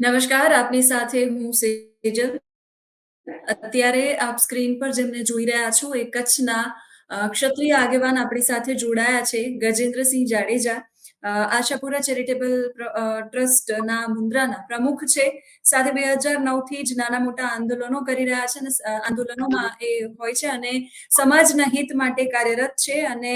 નમસ્કાર, આપની સાથે હું સેજલ. અત્યારે આપ સ્ક્રીન પર જેમને જોઈ રહ્યા છો, એ કચ્છના ક્ષત્રિય આગેવાન આપણી સાથે જોડાયા છે, ગજેન્દ્રસિંહ જાડેજા. આશાપુરા ચેરિટેબલ ટ્રસ્ટના મુન્દ્રાના પ્રમુખ છે. સાથે બે હજાર નવથી જ નાના મોટા આંદોલનો કરી રહ્યા છે અને આંદોલનોમાં એ હોય છે અને સમાજના હિત માટે કાર્યરત છે અને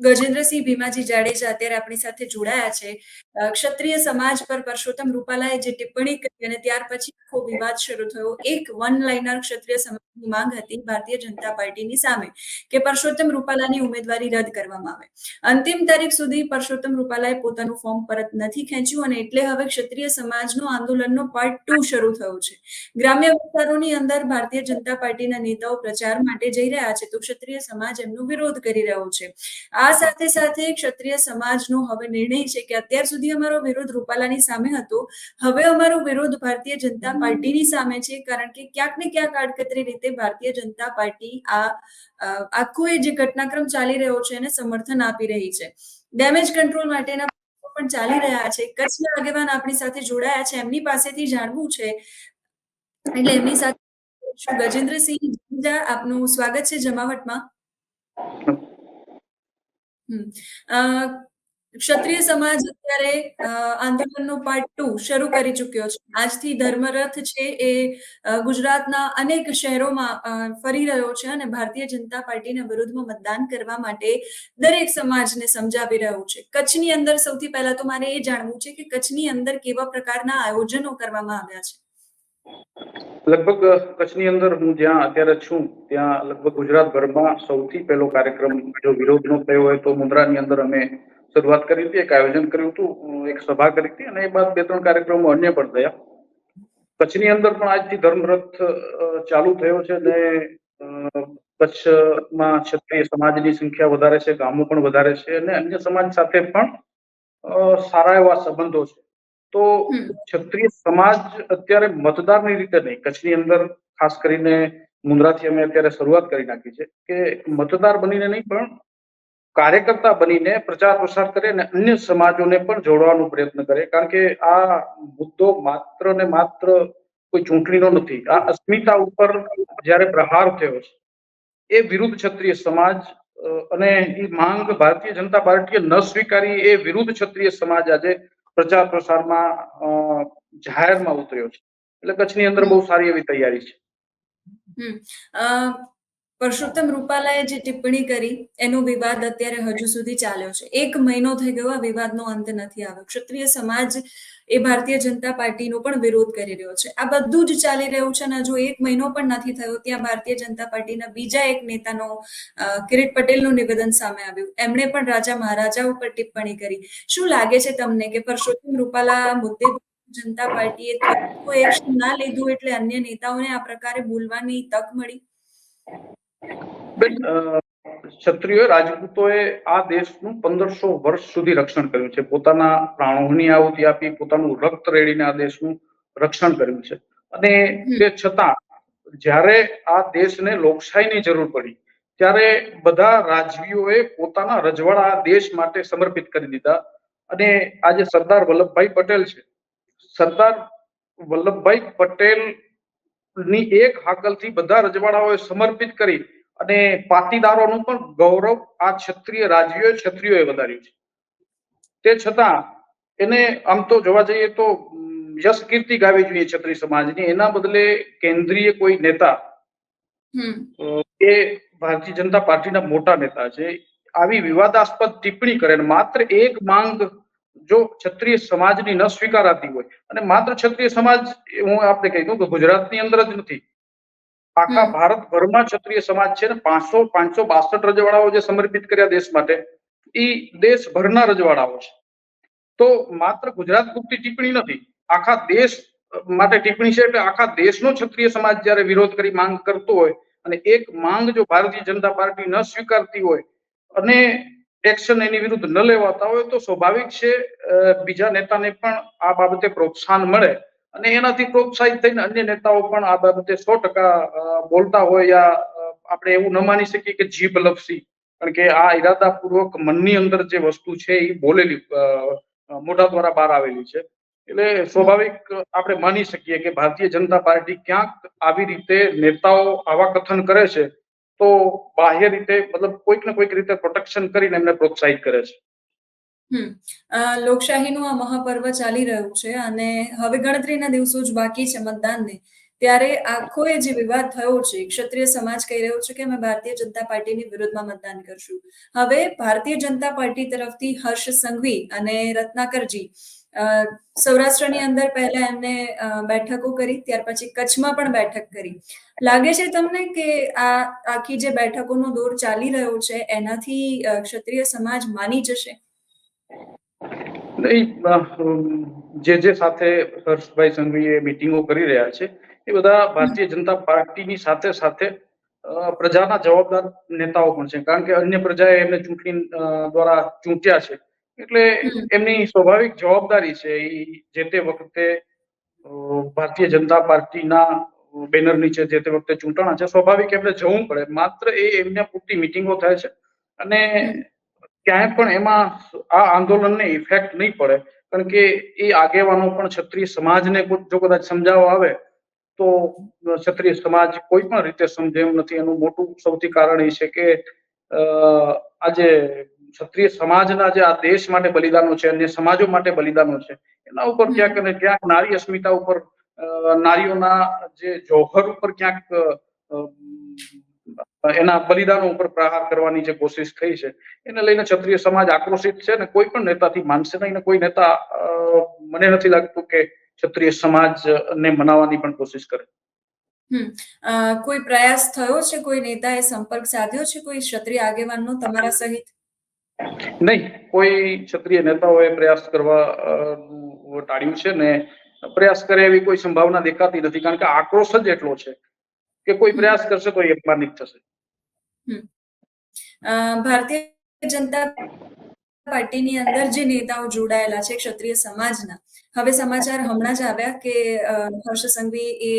ગજેન્દ્રસિંહ ભીમાજી જાડેજા અત્યારે આપણી સાથે જોડાયા છે. ક્ષત્રિય સમાજ પર પરસોત્તમ રૂપાલાએ જે ટિપ્પણી કરી અને ત્યાર પછી આખો વિવાદ શરૂ થયો, એક વન લાઇનર ક્ષત્રિય સમાજની માંગ હતી ભારતીય જનતા પાર્ટીની સામે કે પરસોત્તમ રૂપાલાની ઉમેદવારી રદ કરવામાં આવે. અંતિમ તારીખ સુધી પરસોત્તમ રૂપાલાએ પોતાનું ફોર્મ પરત નથી ખેંચ્યું અને એટલે હવે ક્ષત્રિય સમાજનો આંદોલનનો પાર્ટ ટુ શરૂ થયો છે. ગ્રામ્ય વિસ્તારોની અંદર ભારતીય જનતા પાર્ટીના નેતાઓ પ્રચાર માટે જઈ રહ્યા છે તો ક્ષત્રિય સમાજ એમનો વિરોધ કરી રહ્યો છે. આ સાથે સાથે ક્ષત્રિય સમાજનો હવે નિર્ણય છે કે અત્યાર સુધી અમારો વિરોધ રૂપાલાની સામે હતો. હવે અમારો વિરોધ ભારતીય જનતા પાર્ટીની સામે છે કારણ કે ક્યાંક ને ક્યાંક આડકતરી રીતે ભારતીય જનતા પાર્ટી આ આખો એ જે ઘટનાક્રમ ચાલી રહ્યો છે એને સમર્થન આપી રહી છે. ડેમેજ કંટ્રોલ માટેના પણ ચાલી રહ્યા છે. કચ્છના આગેવાન આપણી સાથે જોડાયા છે. એમની પાસેથી જાણવું છે. એટલે એમની સાથે ગજેન્દ્રસિંહ આપનું સ્વાગત છે જમાવટમાં. હમ. ક્ષત્રિય સમાજ અત્યારે આંદોલનનો પાર્ટ ટુ શરૂ કરી ચૂક્યો છે. આજથી ધર્મરથ છે એ ગુજરાતના અનેક શહેરોમાં ફરી રહ્યો છે અને ભારતીય જનતા પાર્ટીના વિરુદ્ધમાં મતદાન કરવા માટે દરેક સમાજને સમજાવી રહ્યો છે. કચ્છની અંદર સૌથી પહેલા તો મારે એ જાણવું છે કે કચ્છની અંદર કેવા પ્રકારના આયોજનો કરવામાં આવ્યા છે? લગભગ કચ્છની અંદર હું જ્યાં અત્યારે છું, ત્યાં લગભગ ગુજરાતભરમાં સૌથી પહેલો કાર્યક્રમ જો વિરોધનો થયો હોય તો મુન્દ્રાની અંદર અમે શરૂઆત કરી હતી એક આયોજન કર્યું હતું એક સભા કરી હતી અને એ બાદ બે ત્રણ કાર્યક્રમો અન્ય પણ થયા. કચ્છની અંદર પણ આજથી ધર્મરથ ચાલુ થયો છે અને કચ્છમાં ક્ષત્રિય સમાજની સંખ્યા વધારે છે ગામો પણ વધારે છે અને અન્ય સમાજ સાથે પણ સારા એવા સંબંધો છે. તો ક્ષત્રિય સમાજ અત્યારે મતદારની રીતે નહીં કચ્છની અંદર ખાસ કરીને મુન્દ્રાથી અમે અત્યારે શરૂઆત કરી નાખી છે કે મતદાર બનીને નહીં પણ કાર્યકર્તા બનીને પ્રચાર પ્રસાર કરે અને અન્ય સમાજોને પણ જોડવાનો પ્રયત્ન કરે. કારણ કે આ મુદ્દો માત્ર ને માત્ર કોઈ ચૂંટણીનો નથી. આ અસ્મિતા ઉપર જ્યારે પ્રહાર થયો છે, એ વિરુદ્ધ ક્ષત્રિય સમાજ અને એ માંગ ભારતીય જનતા પાર્ટીએ ન સ્વીકારી એ વિરુદ્ધ ક્ષત્રિય સમાજ આજે પ્રચાર પ્રસારમાં જાહેરમાં ઉતર્યો છે. એટલે કચ્છની અંદર બહુ સારી એવી તૈયારી છે. પરસોત્તમ રૂપાલાએ જે ટિપ્પણી કરી, એનો વિવાદ અત્યારે હજુ સુધી ચાલ્યો છે. એક મહિનો થઈ ગયો, આ વિવાદનો અંત નથી આવ્યો. ક્ષત્રિય સમાજ એ ભારતીય જનતા પાર્ટીનો પણ વિરોધ કરી રહ્યો છે. આ બધું જ ચાલી રહ્યું છે અને હજુ એક મહિનો પણ નથી થયો, ત્યાં ભારતીય જનતા પાર્ટીના બીજા એક નેતાનો કિરીટ પટેલનું નિવેદન સામે આવ્યું. એમણે પણ રાજા મહારાજા ઉપર ટિપ્પણી કરી. શું લાગે છે તમને કે પરસોત્તમ રૂપાલા મુદ્દે જનતા પાર્ટીએ કોઈ એક્શન ના લીધું એટલે અન્ય નેતાઓને આ પ્રકારે બોલવાની તક મળી? બેન ક્ષત્રિય રાજપૂતોએ આ દેશનું પંદરસો વર્ષ સુધી રક્ષણ કર્યું છે. પોતાના પ્રાણોની આહુતિ આપી પોતાનું રક્ત રેડીને આ દેશનું રક્ષણ કર્યું છે. અને તે છતાં જ્યારે આ દેશને લોકશાહીની જરૂર પડી ત્યારે બધા રાજવીઓએ પોતાના રજવાડા આ દેશ માટે સમર્પિત કરી દીધા. અને આજે સરદાર વલ્લભભાઈ પટેલ છે. સરદાર વલ્લભભાઈ પટેલની એક હાકલથી બધા રજવાડાઓએ સમર્પિત કરી અને પાટીદારોનું પણ ગૌરવ આ ક્ષત્રિય રાજવીઓએ ક્ષત્રિયોએ વધાર્યું છે. તે છતાં એને આમ તો જોવા જઈએ તો યશ કીર્તિ ગાવી જોઈએ ક્ષત્રિય સમાજની. એના બદલે કેન્દ્રીય કોઈ નેતા એ ભારતીય જનતા પાર્ટીના મોટા નેતા છે. આવી વિવાદાસ્પદ ટિપ્પણી કરે અને માત્ર એક માંગ જો ક્ષત્રિય સમાજની ન સ્વીકારાતી હોય. અને માત્ર ક્ષત્રિય સમાજ હું આપણે કહી દઉં કે ગુજરાતની અંદર જ નથી. આખા ભારતભરમાં ક્ષત્રિય સમાજ છે ને પાંચસો પાંચસો બાસઠ રજવાડાઓ જે સમર્પિત કર્યા દેશ માટે એ દેશભરના રજવાડાઓ છે. તો માત્ર ગુજરાત પૂરતી ટિપ્પણી નથી આખા દેશ માટે ટિપ્પણી છે એટલે આખા દેશનો ક્ષત્રિય સમાજ જ્યારે વિરોધ કરી માંગ કરતો હોય અને એક માંગ જો ભારતીય જનતા પાર્ટી ન સ્વીકારતી હોય અને એક્શન એની વિરુદ્ધ ન લેવાતા હોય તો સ્વાભાવિક છે બીજા નેતાને પણ આ બાબતે પ્રોત્સાહન મળે. અને એનાથી પ્રોત્સાહિત થઈને અન્ય નેતાઓ પણ આ બાબતે સો ટકા બોલતા હોય યા આપણે એવું ન માની શકીએ કે જીભ લપસી. કારણ કે આ ઈરાદાપૂર્વક મનની અંદર જે વસ્તુ છે એ બોલેલી મોઢા દ્વારા બહાર આવેલી છે. એટલે સ્વાભાવિક આપણે માની શકીએ કે ભારતીય જનતા પાર્ટી ક્યાંક આવી રીતે નેતાઓ આવા કથન કરે છે, તો બાહ્ય રીતે મતલબ કોઈક ને કોઈક રીતે પ્રોટેક્શન કરીને એમને પ્રોત્સાહિત કરે છે. હમ. આ લોકશાહીનું આ મહાપર્વ ચાલી રહ્યું છે અને હવે ગણતરીના દિવસો જ બાકી છે મતદાનને. ત્યારે આખો એ જે વિવાદ થયો છે, ક્ષત્રિય સમાજ કહી રહ્યો છે કે અમે ભારતીય જનતા પાર્ટીની વિરુદ્ધમાં મતદાન કરશું. હવે ભારતીય જનતા પાર્ટી તરફથી હર્ષ સંઘવી અને રત્નાકરજી સૌરાષ્ટ્રની અંદર પહેલા એમને બેઠકો કરી, ત્યાર પછી કચ્છમાં પણ બેઠક કરી. લાગે છે તમને કે આ, આખી જે બેઠકોનો દોર ચાલી રહ્યો છે, એનાથી ક્ષત્રિય સમાજ માની જશે? જે જે સાથે હર્ષભાઈ સંઘવી એ મિટિંગો કરી રહ્યા છે, એ બધા ભારતીય જનતા પાર્ટીની સાથે સાથે પ્રજાના જવાબદાર નેતાઓ પણ છે. કારણ કે અન્ય પ્રજાએ એમને ચૂંટણી દ્વારા ચૂંટ્યા છે. એટલે એમની સ્વાભાવિક જવાબદારી છે એ જે તે વખતે ભારતીય જનતા પાર્ટીના બેનર નીચે જે તે વખતે ચૂંટણા છે, સ્વાભાવિક એમને જવું પડે. માત્ર એ એમને પૂરતી મિટિંગો થાય છે. અને. ક્યાંય પણ એમાં આ આંદોલનને ઇફેક્ટ નહીં પડે. કારણ કે એ આગેવાનો પણ ક્ષત્રિય સમાજને જો કદાચ સમજાવવા આવે તો ક્ષત્રિય સમાજ કોઈ પણ રીતે સમજે એમ નથી. એનું મોટું સૌથી કારણ એ છે કે આજે ક્ષત્રિય સમાજના જે આ દેશ માટે બલિદાનો છે અન્ય સમાજો માટે બલિદાનો છે એના ઉપર ક્યાંક અને ક્યાંક નારી અસ્મિતા ઉપર નારીઓના જે જોહર ઉપર ક્યાંક એના બલિદાનો ઉપર પ્રહાર કરવાની જે કોશિશ થઈ છે એને લઈને ક્ષત્રિય સમાજ આક્રોશિત છે ને કોઈ પણ નેતાથી માનશે નહીં કોઈ નેતા મને નથી લાગતું કે ક્ષત્રિય સમાજને મનાવવાની પણ કોશિશ કરે. કોઈ પ્રયાસ થયો છે? કોઈ નેતાએ સંપર્ક સાધ્યો છે? કોઈ ક્ષત્રિય આગેવાનનો તમારા સહિત? નહીં. કોઈ ક્ષત્રિય નેતાઓએ પ્રયાસ કરવા ટાળ્યું છે ને પ્રયાસ કરે એવી કોઈ સંભાવના દેખાતી નથી. કારણ કે આક્રોશ જ એટલો છે કે કોઈ પ્રયાસ કરશે તો એ અપમાનિત થશે. ભારતીય જનતા પાર્ટીની અંદર જે નેતાઓ જોડાયેલા છે ક્ષત્રિય સમાજના, હવે સમાચાર હમણાં જ આવ્યા કે હર્ષ સંઘવી એ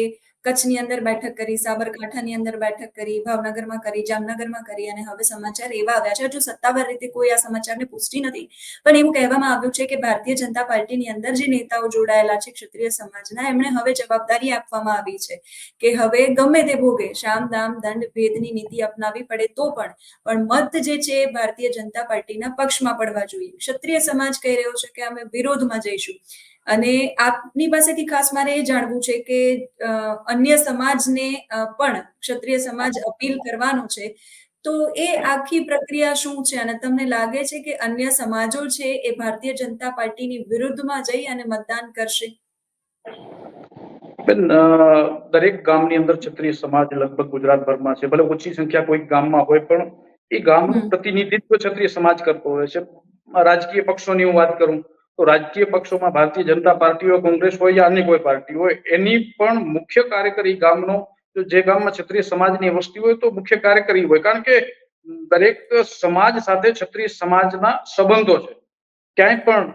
કચ્છની અંદર બેઠક કરી, સાબરકાંઠાની અંદર બેઠક કરી, ભાવનગરમાં કરી, જામનગરમાં કરી અને હવે સમાચાર એવા આવ્યા છે. હજુ સત્તાવાર રીતે કોઈ આ સમાચારને પુષ્ટિ નથી. પણ એવું કહેવામાં આવ્યું છે કે ભારતીય જનતા પાર્ટીની અંદર જે નેતાઓ જોડાયેલા છે ક્ષત્રિય સમાજના, એમણે હવે જવાબદારી આપવામાં આવી છે કે હવે ગમે તે ભોગે શામ, દામ, દંડ, ભેદની નીતિ અપનાવી પડે તો પણ પણ મત જે છે ભારતીય જનતા પાર્ટીના પક્ષમાં પડવા જોઈએ. ક્ષત્રિય સમાજ કહી રહ્યો છે કે અમે વિરોધમાં જઈશું. અને આપની પાસેથી ખાસ મારે એ જાણવું છે કે અન્ય સમાજને પણ ક્ષત્રિય સમાજ અપીલ કરવાનો છે તો એ આખી પ્રક્રિયા શું છે? અને તમને લાગે છે કે અન્ય સમાજો છે એ ભારતીય જનતા પાર્ટીની વિરુદ્ધમાં જઈ અને મતદાન કરશે? બેન દરેક ગામની અંદર ક્ષત્રિય સમાજ લગભગ ગુજરાતભરમાં છે. ભલે ઓછી સંખ્યા કોઈક ગામમાં હોય પણ એ ગામનું પ્રતિનિધિત્વ ક્ષત્રિય સમાજ કરતો હોય છે. રાજકીય પક્ષોની હું વાત કરું તો રાજકીય પક્ષોમાં ભારતીય જનતા પાર્ટી હોય, કોંગ્રેસ હોય યા અન્ય કોઈ પાર્ટી હોય, એની પણ મુખ્ય કાર્યકરી ગામનો જે ગામમાં ક્ષત્રિય સમાજની વસ્તી હોય તો મુખ્ય કાર્યકરી હોય. કારણ કે દરેક સમાજ સાથે ક્ષત્રિય સમાજના સંબંધો છે. ક્યાંય પણ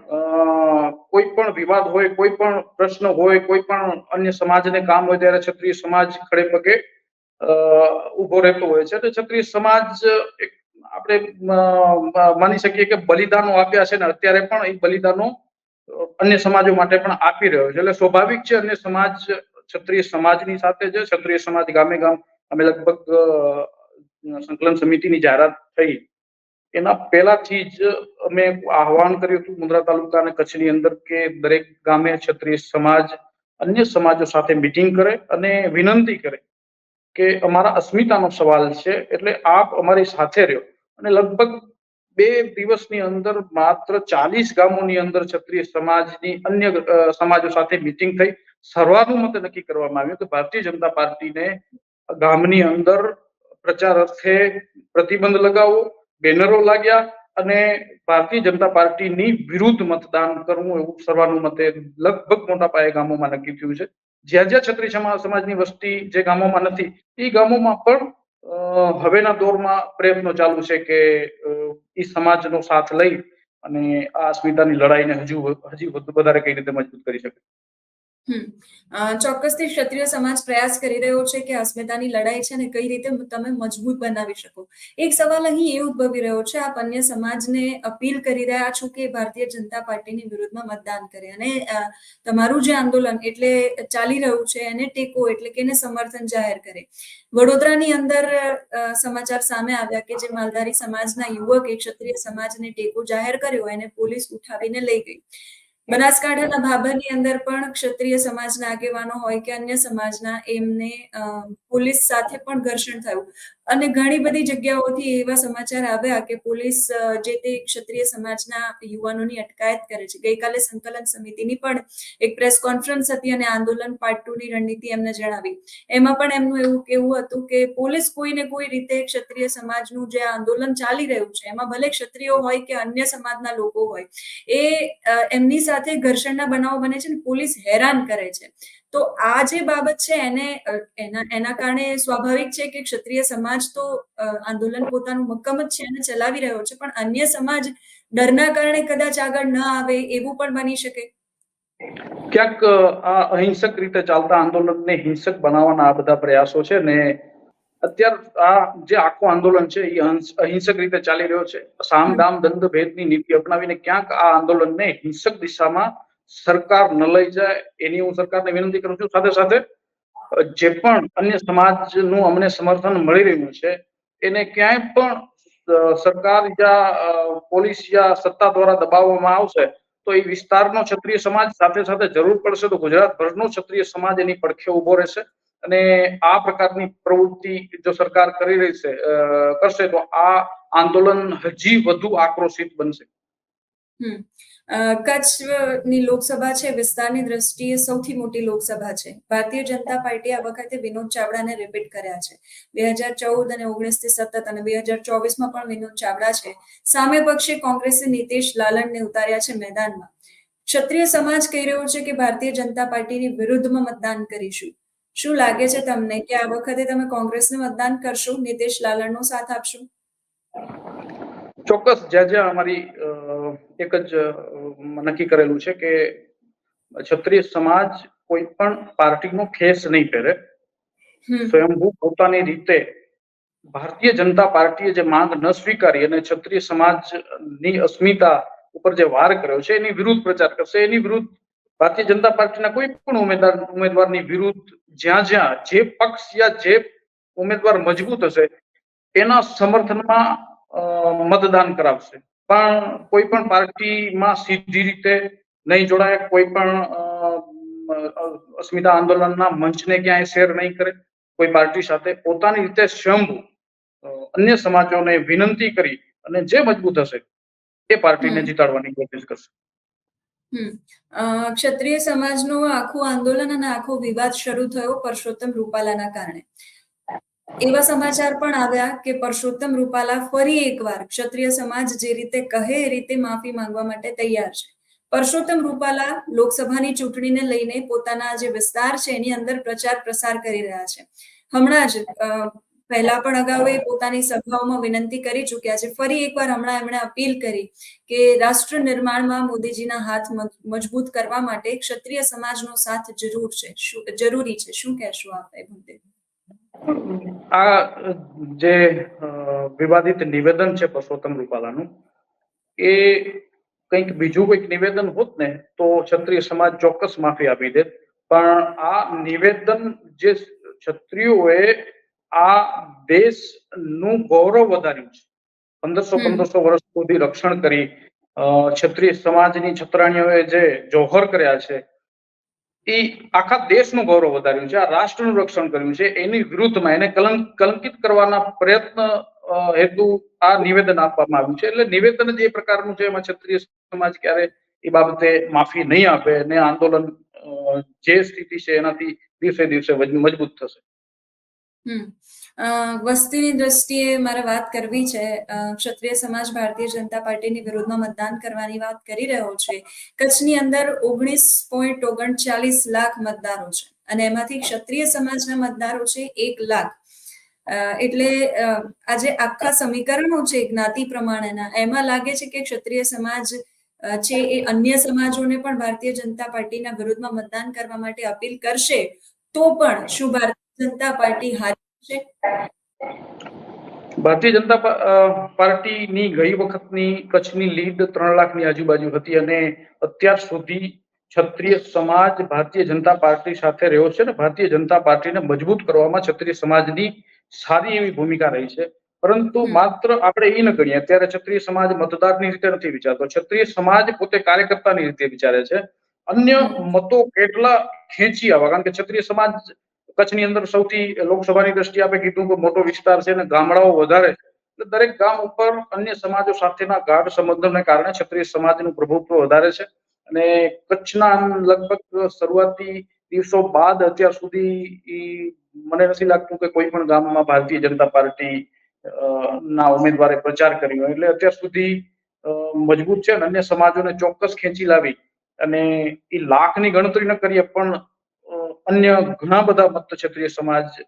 કોઈ પણ વિવાદ હોય, કોઈ પણ પ્રશ્ન હોય, કોઈ પણ અન્ય સમાજને કામ હોય ત્યારે ક્ષત્રિય સમાજ ખડે પગે ઊભો રહેતો હોય છે. એટલે ક્ષત્રિય સમાજ એક આપણે માની શકીએ કે બલિદાનો આપ્યા છે ને અત્યારે પણ એ બલિદાનો અન્ય સમાજો માટે પણ આપી રહ્યો છે. એટલે સ્વાભાવિક છે અન્ય સમાજ, ક્ષત્રિય સમાજની સાથે છે ક્ષત્રિય સમાજ ગામે ગામ અમે લગભગ સંકલન સમિતિની જાહેરાત થઈ. એના પહેલાથી જ અમે આહવાન કર્યું હતું મુન્દ્રા તાલુકા અને કચ્છની અંદર કે દરેક ગામે ક્ષત્રિય સમાજ અન્ય સમાજો સાથે મિટિંગ કરે અને વિનંતી કરે કે અમારા અસ્મિતાનો સવાલ છે, એટલે આપ અમારી સાથે રહ્યો. અને લગભગ બે દિવસની અંદર માત્ર ચાલીસ ગામોની અંદર ક્ષત્રિય સમાજની અન્ય સમાજો સાથે મિટિંગ થઈ. સર્વાનુમતે નક્કી કરવામાં આવ્યું કે ભારતીય જનતા પાર્ટીને ગામની અંદર પ્રચાર અર્થે પ્રતિબંધ લગાવવો, બેનરો લાગ્યા અને ભારતીય જનતા પાર્ટીની વિરુદ્ધ મતદાન કરવું એવું સર્વાનુમતે લગભગ મોટા પાયે ગામોમાં નક્કી થયું છે. જ્યાં જ્યાં છત્રી સમા- સમાજની વસ્તી જે ગામોમાં નથી એ ગામોમાં પણ હવેના દોરમાં પ્રયત્નો ચાલુ છે કે એ સમાજનો સાથ લઈ અને આ અસ્મિતાની લડાઈને હજુ હજી વધુ, વધારે કઈ રીતે મજબૂત કરી શકે. ચોક્કસથી ક્ષત્રિય સમાજ પ્રયાસ કરી રહ્યો છે કે અસ્મિતાની લડાઈ છે ને કઈ રીતે તમે મજબૂત બનાવી શકો. એક સવાલ અહીં એ ઉદ્ભવી રહ્યો છે, આપ અન્ય સમાજને અપીલ કરી રહ્યા છો કે ભારતીય જનતા પાર્ટીની વિરુદ્ધમાં મતદાન કરે અને તમારું જે આંદોલન એટલે ચાલી રહ્યું છે એને ટેકો એટલે કે એને સમર્થન જાહેર કરે. વડોદરાની અંદર સમાચાર સામે આવ્યા કે જે માલધારી સમાજના યુવકે ક્ષત્રિય સમાજને ટેકો જાહેર કર્યો, એને પોલીસ ઉઠાવીને લઈ ગઈ. બનાસકાંઠાના ભાભરની અંદર પણ ક્ષત્રિય સમાજના આગેવાનો હોય કે અન્ય સમાજના એમને પોલીસ સાથે પણ ઘર્ષણ થયું. અને ઘણી બધી જગ્યાઓથી એવા સમાચાર આવ્યા કે પોલીસ જે તે ક્ષત્રિય સમાજના યુવાનોની અટકાયત કરે છે. ગઈકાલે સંકલન સમિતિની પણ એક પ્રેસ કોન્ફરન્સ હતી અને આંદોલન પાર્ટ ટુ ની રણનીતિ એમને જણાવી. એમાં પણ એમનું એવું કેવું હતું કે પોલીસ કોઈને કોઈ રીતે ક્ષત્રિય સમાજનું જે આંદોલન ચાલી રહ્યું છે, એમાં ભલે ક્ષત્રિયો હોય કે અન્ય સમાજના લોકો હોય, એ એમની સાથે ઘર્ષણના બનાવો બને છે ને પોલીસ હેરાન કરે છે. તો આ જે બાબત છે એને એના એના કારણે સ્વાભાવિક છે કે ક્ષત્રિય સમાજ તો આંદોલન પોતાનું મક્કમ જ છે અને ચલાવી રહ્યો છે, પણ અન્ય સમાજ ડરના કારણે કદાચ આગળ ન આવે એવું પણ બની શકે. ક્યાંક આ અહિંસક રીતે ચાલતા આંદોલનને હિંસક બનાવવાના આ બધા પ્રયાસો છે ને અત્યાર આ જે આખું આંદોલન છે એ અહિંસ- અહિંસક રીતે ચાલી રહ્યો છે. સામ દામ દંડ ભેદની નીતિ અપનાવીને ક્યાંક આ આંદોલનને હિંસક દિશામાં સરકાર ન લઈ જાય એની હું સરકારને વિનંતી કરું છું. સાથે સાથે જે પણ અન્ય સમાજનું અમને સમર્થન મળી રહ્યું છે, એને ક્યાંય પણ સરકાર યા પોલીસ યા સત્તા દ્વારા દબાવવામાં આવશે, તો એ વિસ્તારનો ક્ષત્રિય સમાજ સાથે સાથે જરૂર પડશે તો ગુજરાત ભરનો ક્ષત્રિય સમાજ એની પડખે ઊભો રહેશે. અને આ પ્રકારની પ્રવૃત્તિ જો સરકાર કરી રહી છે કરશે તો આ આંદોલન હજી વધુ આક્રોશિત બનશે. કચ્છની લોકસભા છે, વિસ્તારની દ્રષ્ટિએ સૌથી મોટી લોકસભા છે. ભારતીય જનતા પાર્ટી આ વખતે વિનોદ ચાવડાને રિપીટ કર્યા છે. બે હજાર ચૌદ અને ઓગણીસથી સતત અને બે હજાર ચોવીસમાં પણ વિનોદ ચાવડા છે. સામે પક્ષે કોંગ્રેસે નીતિશ લાલણને ઉતાર્યા છે મેદાનમાં. ક્ષત્રિય સમાજ કહી રહ્યો છે કે ભારતીય જનતા પાર્ટીની વિરુદ્ધમાં મતદાન કરીશું. શું લાગે છે તમને કે આ વખતે તમે કોંગ્રેસને મતદાન કરશો? નીતિશ લાલણનો સાથ આપશો? ચોક્કસ જ્યાં જ્યાં અમારી એક જ નક્કી કરેલું છે કે ક્ષત્રિય સમાજ કોઈ પણ પાર્ટીનો ખેસ નહીં પહેરે. સ્વયંભૂ પોતાની રીતે ભારતીય જનતા પાર્ટીએ જે માંગ ન સ્વીકારી અને ક્ષત્રિય સમાજની અસ્મિતા ઉપર જે વાર કર્યો છે એની વિરુદ્ધ પ્રચાર કરશે. એની વિરુદ્ધ ભારતીય જનતા પાર્ટીના કોઈ પણ ઉમેદવાર ઉમેદવારની વિરુદ્ધ જ્યાં જ્યાં જે પક્ષ યા જે ઉમેદવાર મજબૂત હશે એના સમર્થનમાં મતદાન કરાવશે. પણ કોઈ પણ પાર્ટીમાં સીધી રીતે નહીં જોડાય કોઈ પણ અસ્મિતા આંદોલનના મંચને ક્યાંય શેર નહીં કરે કોઈ પાર્ટી સાથે. પોતાની રીતે સ્વયંભૂ અન્ય સમાજોને વિનંતી કરી અને જે મજબૂત હશે એ પાર્ટીને જીતાડવાની કોશિશ કરશે. ક્ષત્રિય સમાજનું આખું આંદોલન અને આખો વિવાદ શરૂ થયો પરસોત્તમ રૂપાલાના કારણે. એવા સમાચાર પણ આવ્યા કે પરસોત્તમ રૂપાલા ફરી એકવાર ક્ષત્રિય સમાજ જે રીતે કહે એ રીતે માફી માંગવા માટે તૈયાર છે. પરસોત્તમ રૂપાલા લોકસભાની ચૂંટણીને લઈને પોતાના જે વિસ્તાર છે એની અંદર પ્રચાર પ્રસાર કરી રહ્યા છે. હમણાં જ પહેલા પણ અગાઉ એ પોતાની સભાઓમાં વિનંતી કરી ચૂક્યા છે. ફરી એકવાર હમણાં એમણે અપીલ કરી કે રાષ્ટ્ર નિર્માણમાં મોદીજીના હાથ મજબૂત કરવા માટે ક્ષત્રિય સમાજનો સાથ જરૂર છે. જરૂરી છે? શું કહેશો આપ એ મુદ્દે? આ જે વિવાદિત નિવેદન છે પરસોત્તમ રૂપાલાનું એ કંઈક બીજું કંઈક નિવેદન હોત ને તો ક્ષત્રિય સમાજ ચોક્કસ માફી આપી દે પણ આ નિવેદન જે ક્ષત્રિયોએ આ દેશનું ગૌરવ વધાર્યું છે. પંદરસો પંદરસો વર્ષ સુધી રક્ષણ કરી ક્ષત્રિય સમાજની છત્રાણીઓએ જે જોહર કર્યા છે એ આખા દેશનું ગૌરવ વધાર્યું છે, આ રાષ્ટ્રનું રક્ષણ કર્યું છે, એની વિરુદ્ધમાં એને કલંક કલંકિત કરવાના પ્રયત્ન હેતુ આ નિવેદન આપવામાં આવ્યું છે. એટલે નિવેદન જ પ્રકારનું છે, એમાં ક્ષત્રિય સમાજ ક્યારે એ બાબતે માફી નહીં આપે અને આંદોલન જે સ્થિતિ છે એનાથી દિવસે દિવસે મજબૂત થશે. હમ. વસ્તીની દ્રષ્ટિએ મારે વાત કરવી છે. ક્ષત્રિય સમાજ ભારતીય જનતા પાર્ટીની વિરુદ્ધમાં મતદાન કરવાની વાત કરી રહ્યો છે. કચ્છની અંદર ઓગણીસ પોઈન્ટ ઓગણચાલીસ લાખ મતદારો છે અને એમાંથી ક્ષત્રિય સમાજના મતદારો છે એક લાખ. એટલે અ, આ આખા સમીકરણો છે જ્ઞાતિ પ્રમાણેના. એમાં લાગે છે કે ક્ષત્રિય સમાજ છે એ અન્ય સમાજોને પણ ભારતીય જનતા પાર્ટીના વિરોધમાં મતદાન કરવા માટે અપીલ કરશે. તો પણ શું ભારતીય જનતા પાર્ટી હારી ભારતીય જનતા પાર્ટીની ગઈ વખતની કચ્છની લીડ ત્રણ લાખની આજુબાજુ હતી અને અત્યાર સુધી ક્ષત્રિય સમાજ ભારતીય જનતા પાર્ટી સાથે રહ્યો છે અને ભારતીય જનતા પાર્ટીને મજબૂત કરવામાં ક્ષત્રિય સમાજની સારી એવી ભૂમિકા રહી છે. પરંતુ માત્ર આપણે એ ન ગણીએ અત્યારે ક્ષત્રિય સમાજ મતદારની રીતે નથી વિચારતો. ક્ષત્રિય સમાજ પોતે કાર્યકર્તાની રીતે વિચારે છે. અન્ય મતો કેટલા ખેંચી આવવા કારણ કે ક્ષત્રિય સમાજ કચ્છની અંદર સૌથી લોકસભાની દ્રષ્ટિએ આપણે કીધું કે મોટો વિસ્તાર છે અને ગામડાઓ વધારે એટલે દરેક ગામ ઉપર અન્ય સમાજો સાથેના ગાઢ સંબંધોને કારણે ક્ષત્રિય સમાજનું પ્રભુત્વ વધારે છે. અને કચ્છના લગભગ શરૂઆતી દિવસો બાદ અત્યાર સુધી મને નથી લાગતું કે કોઈ પણ ગામમાં ભારતીય જનતા પાર્ટી ના ઉમેદવારે પ્રચાર કર્યો એટલે અત્યાર સુધી મજબૂત છે અને અન્ય સમાજોને ચોક્કસ ખેંચી લાવી અને એ લાખની ગણતરી ન કરીએ પણ અન્ય ઘણા બધા મત ક્ષત્રિય સમાજ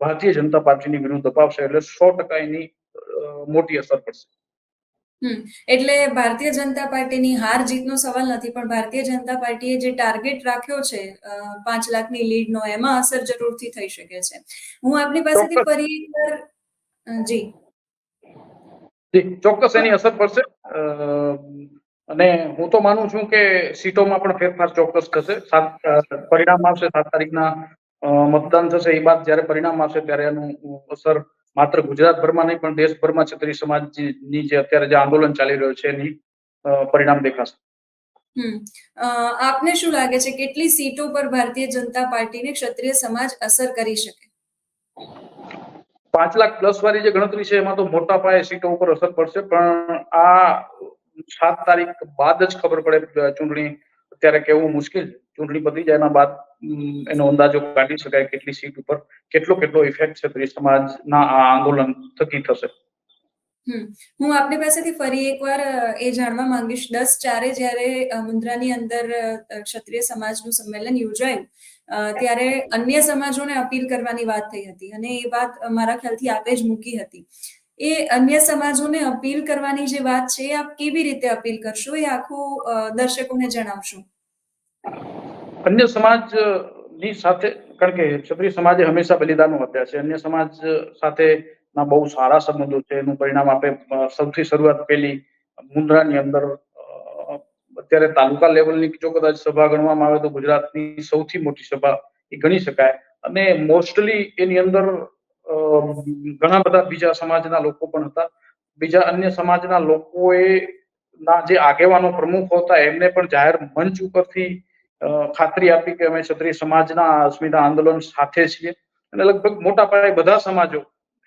ભારતીય જનતા પાર્ટીની વિરુદ્ધ અપાવશે એટલે સો ટકા એની મોટી અસર પડશે. એટલે ભારતીય જનતા પાર્ટીની હાર જીતનો સવાલ નથી પણ ભારતીય જનતા પાર્ટીએ જે ટાર્ગેટ રાખ્યો છે પાંચ લાખની લીડનો એમાં અસર જરૂરથી થઈ શકે છે. હું આપની પાસેથી ફરી જી. ચોક્કસ એની અસર પડશે. અને હું તો માનું છું કે સીટોમાં પણ ફેરફાર ચોક્કસ થશે. સાત પરિણામ આવશે સાત તારીખના મતદાન થશે. એ બાદ જ્યારે પરિણામ આવશે ત્યારે એનું અસર માત્ર ગુજરાતભરમાં નહીં પણ દેશભરમાં છત્રી સમાજની જે અત્યારે જે આંદોલન ચાલી રહ્યું છે એની પરિણામ દેખાશે. આપને શું લાગે છે કેટલી સીટો પર ભારતીય જનતા પાર્ટીને ક્ષત્રિય સમાજ અસર કરી શકે? પાંચ લાખ પ્લસ વાળી જે ગણતરી છે એમાં તો મોટા પાયે સીટો ઉપર અસર પડશે પણ આ સાત તારીખ બાદ જ ખબર પડે ચૂંટણી. અત્યારે કેવું મુશ્કેલ. ચૂંટણી પતી જાય એના બાદ એનો અંદાજો કાઢી શકાય કેટલી સીટ ઉપર. કેટલો કેટલો ઇફેક્ટ ક્ષત્રિય સમાજના આ આંદોલન થકી થશે. હું આપની પાસેથી ફરી એકવાર એ જાણવા માંગીશ. દસ ચારે જ્યારે મુન્દ્રાની અંદર ક્ષત્રિય સમાજનું સંમેલન યોજાયું ત્યારે અન્ય સમાજોને અપીલ કરવાની વાત થઈ હતી. અને એ વાત મારા ખ્યાલથી આપે જ મૂકી હતી. એ અન્ય સમાજોને અપીલ કરવાની જે વાત છે, આપ કેવી રીતે અપીલ કરશો એ આખું દર્શકોને જણાવશો. અન્ય સમાજની સાથે, કારણ કે ક્ષત્રિય સમાજે હંમેશા બલિદાનો આપ્યા છે. અન્ય સમાજ સાથે ના બહુ સારા સંબંધો છે. એનું પરિણામ આપણે સૌથી શરૂઆત પેલી મુન્દ્રાની અંદર અત્યારે તાલુકા લેવલની જો કદાચ સભા ગણવામાં આવે તો ગુજરાતની સૌથી મોટી સભા એ ગણી શકાય. અને મોસ્ટલી એની અંદર ઘણા બધા બીજા સમાજના લોકો પણ હતા. બીજા અન્ય સમાજના લોકોએ ના, જે આગેવાનો પ્રમુખ હતા, એમને પણ જાહેર મંચ ઉપરથી ખાતરી આપી કે અમે ક્ષત્રિય સમાજના અસ્મિતા આંદોલન સાથે છીએ. અને લગભગ મોટા પાયે બધા સમાજો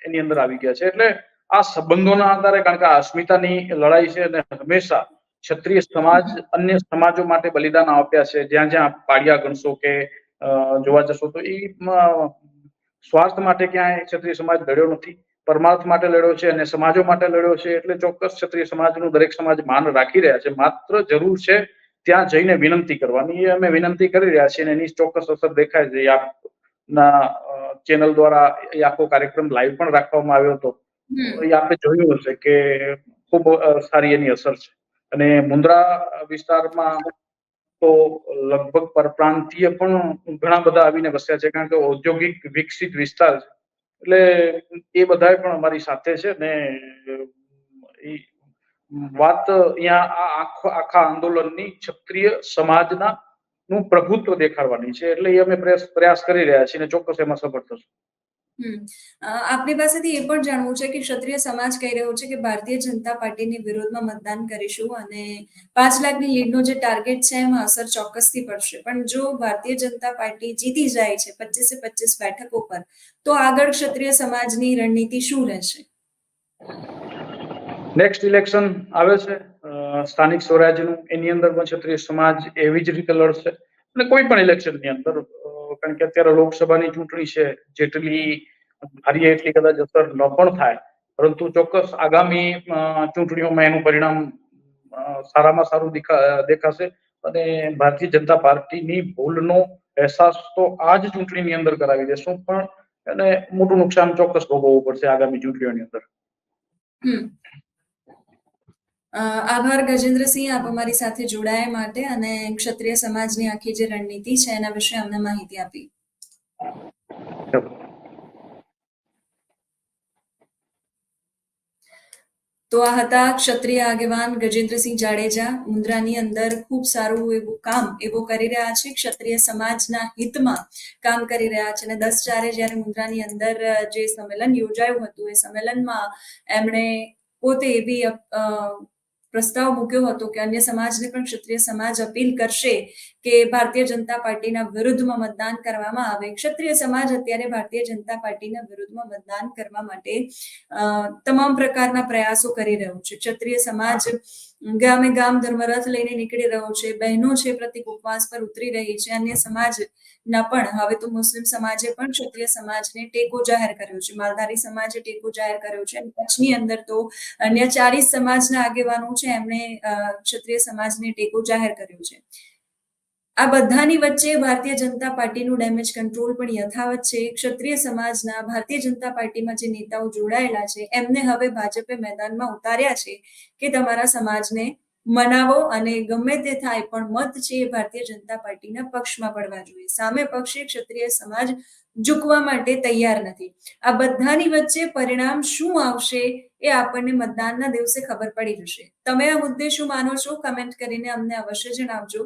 એની અંદર આવી ગયા છે. એટલે આ સંબંધોના આધારે, કારણ કે આ અસ્મિતાની લડાઈ છે અને હંમેશા ક્ષત્રિય સમાજ અન્ય સમાજો માટે બલિદાન આપ્યા છે. જ્યાં જ્યાં પાડિયા ગણશો કે જોવા જશો તો એ સ્વાર્થ માટે ક્યાંય ક્ષત્રિય સમાજ લડ્યો નથી. પરમાર્થ માટે લડ્યો છે અને સમાજો માટે લડ્યો છે એટલે ચોક્કસ ક્ષત્રિય સમાજનું દરેક સમાજ માન રાખી રહ્યા છે. માત્ર જરૂર છે ત્યાં જઈને વિનંતી કરવાની. એ અમે વિનંતી કરી રહ્યા છીએ અને એની ચોક્કસ અસર દેખાય છે. આપના ચેનલ દ્વારા એ આખો કાર્યક્રમ લાઈવ પણ રાખવામાં આવ્યો હતો. એ આપણે જોયું હશે કે ખૂબ સારી એની અસર છે. અને મુન્દ્રા વિસ્તારમાં તો લગભગ પરપ્રાંતીય પણ ઘણા બધા આવીને વસ્યા છે, કારણ કે ઔદ્યોગિક વિકસિત વિસ્તાર છે. એટલે એ બધા પણ અમારી સાથે છે ને વાત અહીંયા આખો, આખા આંદોલનની ક્ષત્રિય સમાજના નું પ્રભુત્વ દેખાડવાની છે. એટલે એ અમે પ્રયાસ કરી રહ્યા છીએ અને ચોક્કસ એમાં સફળ થશું. આપની પાસેથી એ પણ જાણવું છે કે ક્ષત્રિય સમાજ કહી રહ્યો છે કે ભારતીય જનતા પાર્ટીની વિરોધમાં મતદાન કરીશું અને પાંચ લાખની લીડનો જે ટાર્ગેટ છે એમાં અસર ચોક્કસથી પડશે. પણ જો ભારતીય જનતા પાર્ટી જીતી જાય છે પચીસે પચીસ બેઠકો પર, તો આગળ ક્ષત્રિય સમાજની રણનીતિ શું રહેશે? નેક્સ્ટ ઇલેક્શન આવે છે. સ્થાનિક સ્વરાજનું એની અંદર પણ ક્ષત્રિય સમાજ એવી જ રીતે લડશે. અને કોઈ પણ ઇલેક્શનની અંદર કારણ કે અત્યારે લોકસભાની ચૂંટણી છે, જેટલી ધારીએ એટલી કદાચ અસર ન પણ થાય. પરંતુ ચોક્કસ આગામી ચૂંટણીઓમાં એનું પરિણામ સારામાં સારું દેખા, દેખાશે અને ભારતીય જનતા પાર્ટીની ભૂલનો અહેસાસ તો આ જ ચૂંટણીની અંદર કરાવી દેશું પણ એને મોટું નુકસાન ચોક્કસ ભોગવવું પડશે આગામી ચૂંટણીઓની અંદર. આભાર ગજેન્દ્રસિંહ, આપ અમારી સાથે જોડાયા માટે અને ક્ષત્રિય સમાજની આખી જે રણનીતિ છે એના વિશે અમને માહિતી આપી. તો આ હતા ક્ષત્રિય આગેવાન ગજેન્દ્રસિંહ જાડેજા. મુન્દ્રાની અંદર ખૂબ સારું એવું કામ એવું કરી રહ્યા છે. ક્ષત્રિય સમાજના હિતમાં કામ કરી રહ્યા છે અને દસ ચારે જ્યારે મુન્દ્રાની અંદર જે સંમેલન યોજાયું હતું, એ સંમેલનમાં એમણે પોતે એવી પ્રસ્તાવ મૂક્યો હતો કે અન્ય સમાજને પણ ક્ષત્રિય સમાજ અપીલ કરશે કે ભારતીય જનતા પાર્ટીના વિરુદ્ધમાં મતદાન કરવામાં આવે. ક્ષત્રિય સમાજ અત્યારે ભારતીય જનતા પાર્ટીના વિરુદ્ધમાં મતદાન કરવા માટે તમામ પ્રકારના પ્રયાસો કરી રહ્યો છે. ક્ષત્રિય સમાજ ગામે ગામ ધર્મરથ લઈને નીકળી રહ્યો છે. બહેનો છે પ્રતિક ઉપવાસ પર ઉતરી રહી છે. અન્ય સમાજના પણ, હવે તો મુસ્લિમ સમાજે પણ ક્ષત્રિય સમાજને ટેકો જાહેર કર્યો છે. માલધારી સમાજે ટેકો જાહેર કર્યો છે. અને કચ્છની અંદર તો અન્ય ચાલીસ સમાજના આગેવાનો છે. એમણે ક્ષત્રિય સમાજને ટેકો જાહેર કર્યો છે. આ બધાની વચ્ચે ભારતીય જનતા પાર્ટીનું ડેમેજ કંટ્રોલ પણ યથાવત છે. ક્ષત્રિય સમાજના ભારતીય જનતા પાર્ટીમાં જે નેતાઓ જોડાયેલા છે, એમને હવે ભાજપે મેદાનમાં ઉતાર્યા છે કે તમારા સમાજને મનાવો અને ગમે તે થાય પણ મત છે એ ભારતીય જનતા પાર્ટીના પક્ષમાં પડવા જોઈએ. સામે પક્ષે ક્ષત્રિય સમાજ ઝૂકવા માટે તૈયાર નથી. આ બધાની વચ્ચે પરિણામ શું આવશે એ આપણને મતદાનના દિવસે ખબર પડી જશે. તમે આ મુદ્દે શું માનો છો? કમેન્ટ કરીને અમને અવશ્ય જણાવજો.